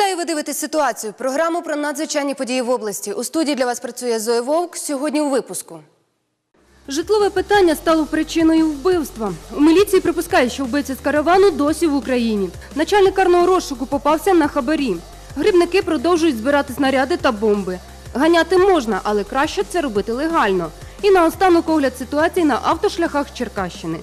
Вітаю, ви дивитесь ситуацію. Програму про надзвичайні події в області. У студії для вас працює Зоя Вовк. Сьогодні у випуску. Житлове питання стало причиною вбивства. У міліції припускають, що вбивця з каравану досі в Україні. Начальник карного розшуку попався на хабарі. Грибники продовжують збирати снаряди та бомби. Ганяти можна, але краще це робити легально. І наостанок огляд ситуації на автошляхах Черкащини.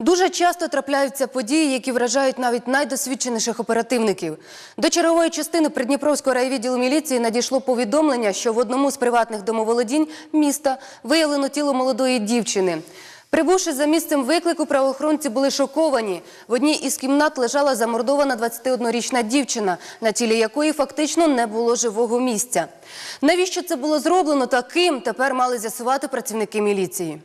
Дуже часто трапляються події, які вражають навіть найдосвідченіших оперативників. До чергової частини Придніпровського райвідділу міліції надійшло повідомлення, що в одному з приватних домоволодінь міста виявлено тіло молодої дівчини. Прибувши за місцем виклику, правоохоронці були шоковані. В одній із кімнат лежала замордована 21-річна дівчина, на тілі якої фактично не було живого місця. Навіщо це було зроблено та ким, тепер мали з'ясувати працівники міліції.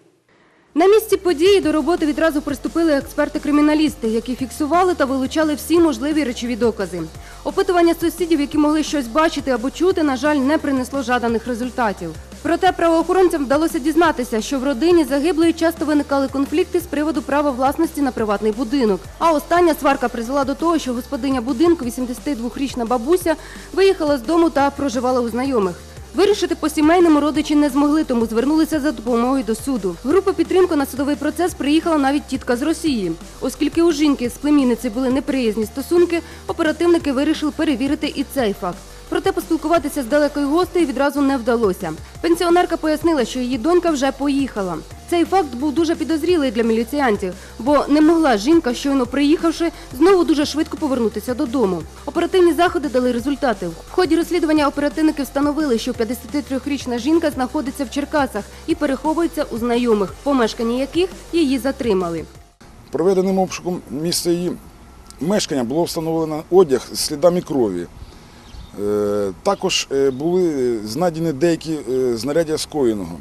На місці події до роботи відразу приступили експерти-криміналісти, які фіксували та вилучали всі можливі речові докази. Опитування сусідів, які могли щось бачити або чути, на жаль, не принесло жаданих результатів. Проте правоохоронцям вдалося дізнатися, що в родині загиблої часто виникали конфлікти з приводу права власності на приватний будинок. А остання сварка призвела до того, що господиня будинку, 82-річна бабуся, виїхала з дому та проживала у знайомих. Вирішити по сімейному родичі не змогли, тому звернулися за допомогою до суду. Група підтримки на судовий процес приїхала навіть тітка з Росії. Оскільки у жінки з племінниці були неприязні стосунки, оперативники вирішили перевірити і цей факт. Проте поспілкуватися з далекою гостею відразу не вдалося. Пенсіонерка пояснила, що її донька вже поїхала. Цей факт був дуже підозрілий для міліціянтів, бо не могла жінка, щойно приїхавши, знову дуже швидко повернутися додому. Оперативні заходи дали результати. В ході розслідування оперативники встановили, що 53-річна жінка знаходиться в Черкасах і переховується у знайомих, помешканні яких її затримали. Проведеним обшуком місця її мешкання було встановлено одяг з слідами крові. Е, Також е, були знайдені деякі е, знаряддя скоєного.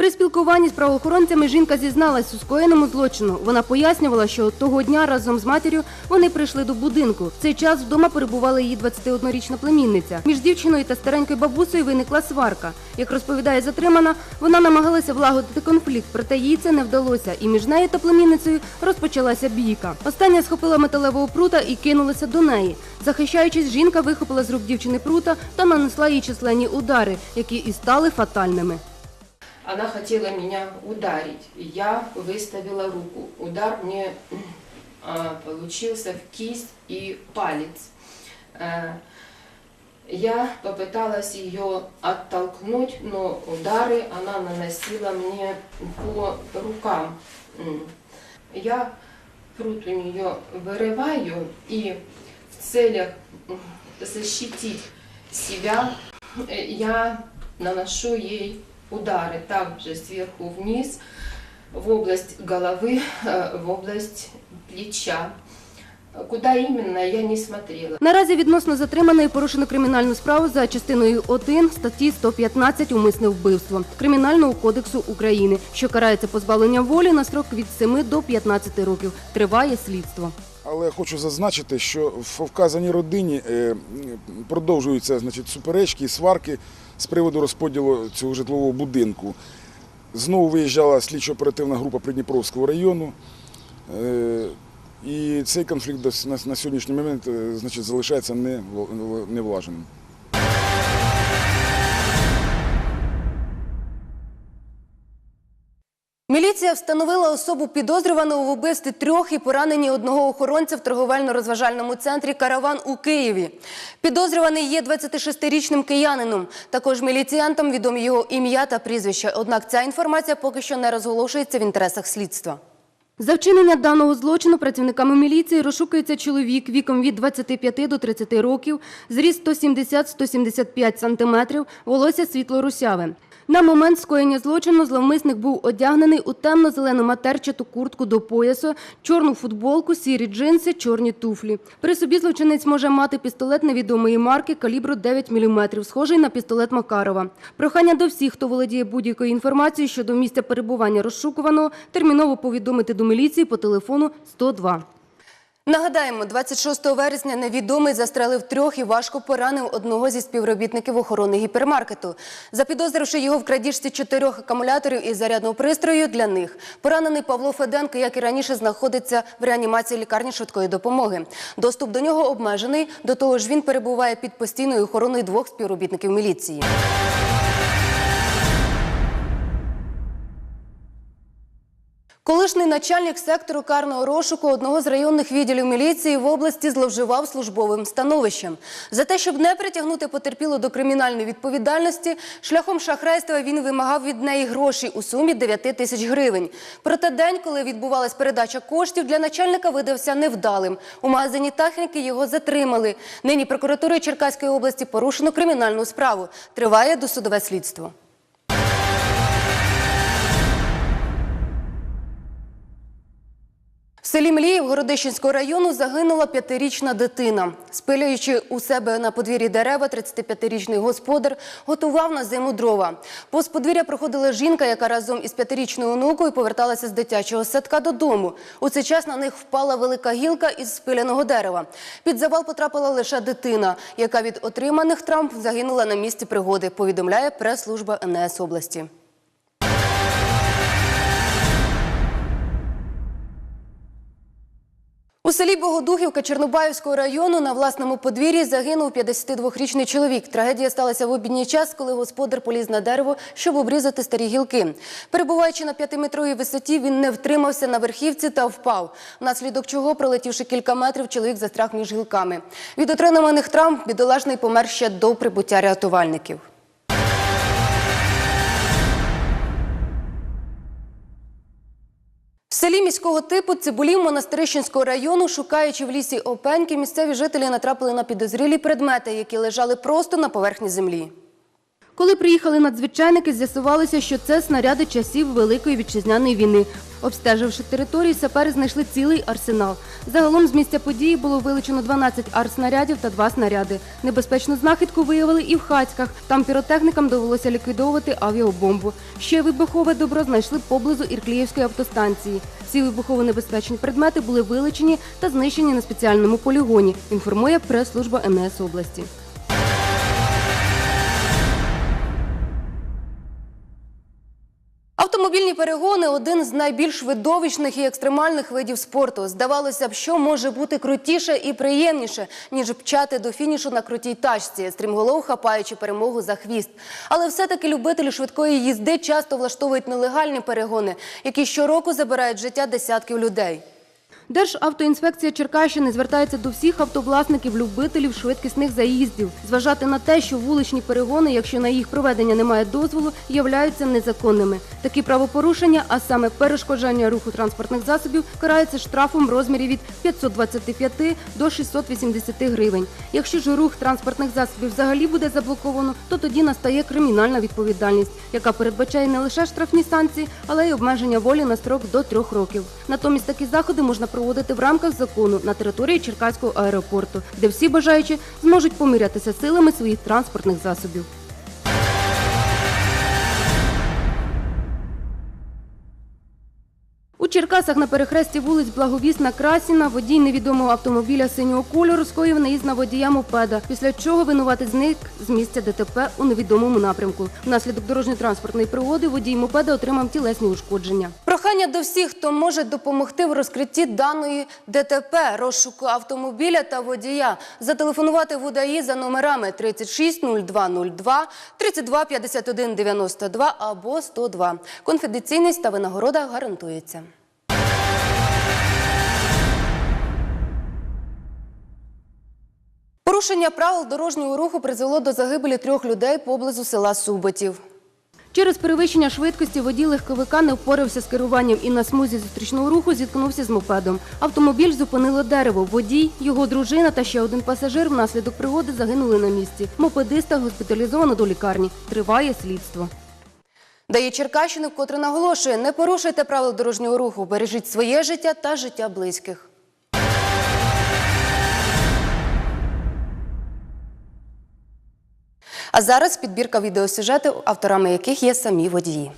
При спілкуванні з правоохоронцями жінка зізналась у скоєному злочину. Вона пояснювала, що того дня разом з матір'ю вони прийшли до будинку. В цей час вдома перебувала її 21-річна племінниця. Між дівчиною та старенькою бабусею виникла сварка. Як розповідає затримана, вона намагалася влагодити конфлікт, проте їй це не вдалося. І між нею та племінницею розпочалася бійка. Остання схопила металевого прута і кинулася до неї. Захищаючись, жінка вихопила з рук дівчини прута та нанесла їй численні удари, які і стали фатальними. Она хотела меня ударить. Я выставила руку. Удар мне а, получился в кисть и палец. Э, Я попыталась ее оттолкнуть, но удары она наносила мне по рукам. Я пруд у нее вырываю и в целях защитить себя э, я наношу ей удары также сверху вниз в область головы, э, в область плеча. Куда именно, я не смотрела. Наразі відносно затриманої порушено кримінальну справу за частиною 1 статті 115 «Умисне вбивство» Кримінального кодексу України, що карається позбавленням волі на строк від 7 до 15 років. Триває слідство. Але хочу зазначити, що в вказаній родині е, продовжуються значить, суперечки і сварки з приводу розподілу цього житлового будинку. Знову виїжджала слідчо-оперативна група Придніпровського району. Е, І цей конфлікт на сьогоднішній момент е, значить, залишається не- невлаженим. Міліція встановила особу підозрюваного в вбивстві трьох і пораненні одного охоронця в торговельно-розважальному центрі «Караван» у Києві. Підозрюваний є 26-річним киянином. Також міліціянтам відомі його ім'я та прізвище. Однак ця інформація поки що не розголошується в інтересах слідства. За вчинення даного злочину працівниками міліції розшукується чоловік віком від 25 до 30 років, зріст 170-175 сантиметрів, волосся світло-русяве. На момент скоєння злочину зловмисник був одягнений у темно-зелену матерчату куртку до поясу, чорну футболку, сірі джинси, чорні туфлі. При собі злочинець може мати пістолет невідомої марки калібру 9 мм, схожий на пістолет Макарова. Прохання до всіх, хто володіє будь-якою інформацією щодо місця перебування розшукуваного, терміново повідомити до міліції по телефону 102. Нагадаємо, 26 вересня невідомий застрелив трьох і важко поранив одного зі співробітників охорони гіпермаркету. Запідозривши його в крадіжці чотирьох акумуляторів і зарядного пристрою для них, поранений Павло Феденко, як і раніше, знаходиться в реанімації лікарні швидкої допомоги. Доступ до нього обмежений. До того ж, він перебуває під постійною охороною двох співробітників міліції. Колишній начальник сектору карного розшуку одного з районних відділів міліції в області зловживав службовим становищем. За те, щоб не притягнути потерпілу до кримінальної відповідальності, шляхом шахрайства він вимагав від неї гроші у сумі 9 тисяч гривень. Проте день, коли відбувалась передача коштів, для начальника видався невдалим. У магазині техніки його затримали. Нині прокуратурою Черкаської області порушено кримінальну справу. Триває досудове слідство. Селі Мліїв Городищенського району загинула п'ятирічна дитина. Спилюючи у себе на подвір'ї дерева, 35-річний господар готував на зиму дрова. Повз подвір'я проходила жінка, яка разом із п'ятирічною онукою поверталася з дитячого садка додому. У цей час на них впала велика гілка із спиляного дерева. Під завал потрапила лише дитина, яка від отриманих травм загинула на місці пригоди, повідомляє прес-служба НС області. У селі Богодухівка Чорнобаївського району на власному подвір'ї загинув 52-річний чоловік. Трагедія сталася в обідній час, коли господар поліз на дерево, щоб обрізати старі гілки. Перебуваючи на п'ятиметровій висоті, він не втримався на верхівці та впав. Внаслідок чого, пролетівши кілька метрів, чоловік застряг між гілками. Від отриманих травм бідолашний помер ще до прибуття рятувальників. Селі міського типу Цибулів Монастирищенського району, шукаючи в лісі опеньки, місцеві жителі натрапили на підозрілі предмети, які лежали просто на поверхні землі. Коли приїхали надзвичайники, з'ясувалося, що це снаряди часів Великої вітчизняної війни. Обстеживши територію, сапери знайшли цілий арсенал. Загалом з місця події було вилучено 12 артснарядів та 2 снаряди. Небезпечну знахідку виявили і в Хацьках. Там піротехнікам довелося ліквідовувати авіабомбу. Ще вибухове добро знайшли поблизу Іркліївської автостанції. Всі вибухово-небезпечні предмети були вилучені та знищені на спеціальному полігоні, інформує прес-служба МНС області. Автомобільні перегони один з найбільш видовищних і екстремальних видів спорту. Здавалося б, що може бути крутіше і приємніше, ніж пчати до фінішу на крутій тачці, стрімголов хапаючи перемогу за хвіст. Але все-таки любителі швидкої їзди часто влаштовують нелегальні перегони, які щороку забирають життя десятків людей. Державтоінспекція Черкащини звертається до всіх автовласників, любителів швидкісних заїздів, зважати на те, що вуличні перегони, якщо на їх проведення немає дозволу, являються незаконними. Такі правопорушення, а саме перешкоджання руху транспортних засобів, караються штрафом в розмірі від 525 до 680 гривень. Якщо ж рух транспортних засобів взагалі буде заблоковано, то тоді настає кримінальна відповідальність, яка передбачає не лише штрафні санкції, але й обмеження волі на строк до трьох років. Натомість такі заходи можна проводити в рамках закону на території Черкаського аеропорту, де всі бажаючі зможуть помірятися силами своїх транспортних засобів. Черкасах на перехресті вулиць Благовісна Красіна водій невідомого автомобіля синього кольору скоїв наїзд на водія мопеда, після чого винуватець зник з місця ДТП у невідомому напрямку. Внаслідок дорожньо-транспортної пригоди водій мопеда отримав тілесні ушкодження. Прохання до всіх, хто може допомогти в розкритті даної ДТП, розшуку автомобіля та водія, зателефонувати в УДАІ за номерами 36 0202, 32 51 92 або 102. Конфіденційність та винагорода гарантується. Порушення правил дорожнього руху призвело до загибелі трьох людей поблизу села Суботів. Через перевищення швидкості водій легковика не впорався з керуванням і на смузі зустрічного руху зіткнувся з мопедом. Автомобіль зупинило дерево. Водій, його дружина та ще один пасажир внаслідок пригоди загинули на місці. Мопедиста госпіталізовано до лікарні. Триває слідство. Дає Черкащини вкотре наголошує, не порушуйте правил дорожнього руху, бережіть своє життя та життя близьких. Зараз підбірка відеосюжетів, авторами яких є самі водії.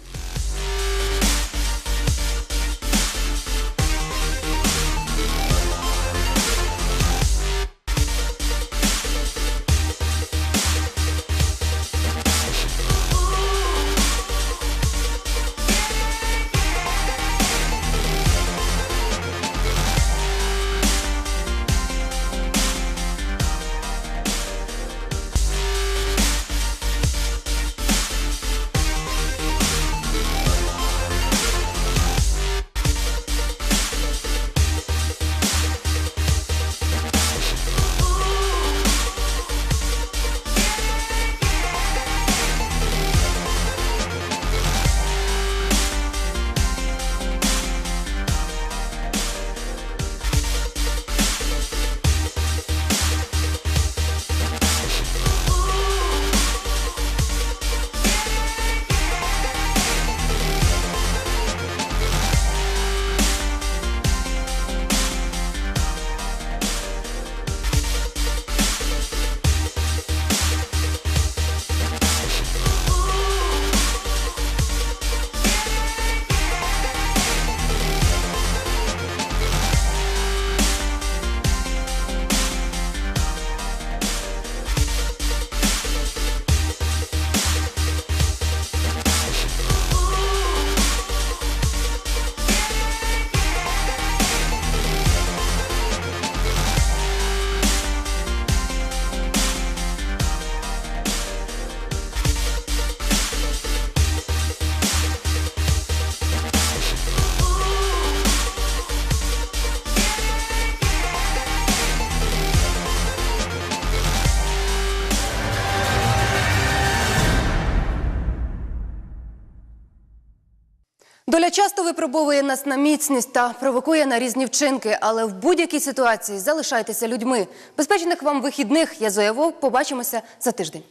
Доля часто випробовує нас на міцність та провокує на різні вчинки, але в будь-якій ситуації залишайтеся людьми. Безпечних вам вихідних. Я Зоя Вовк. Побачимося за тиждень.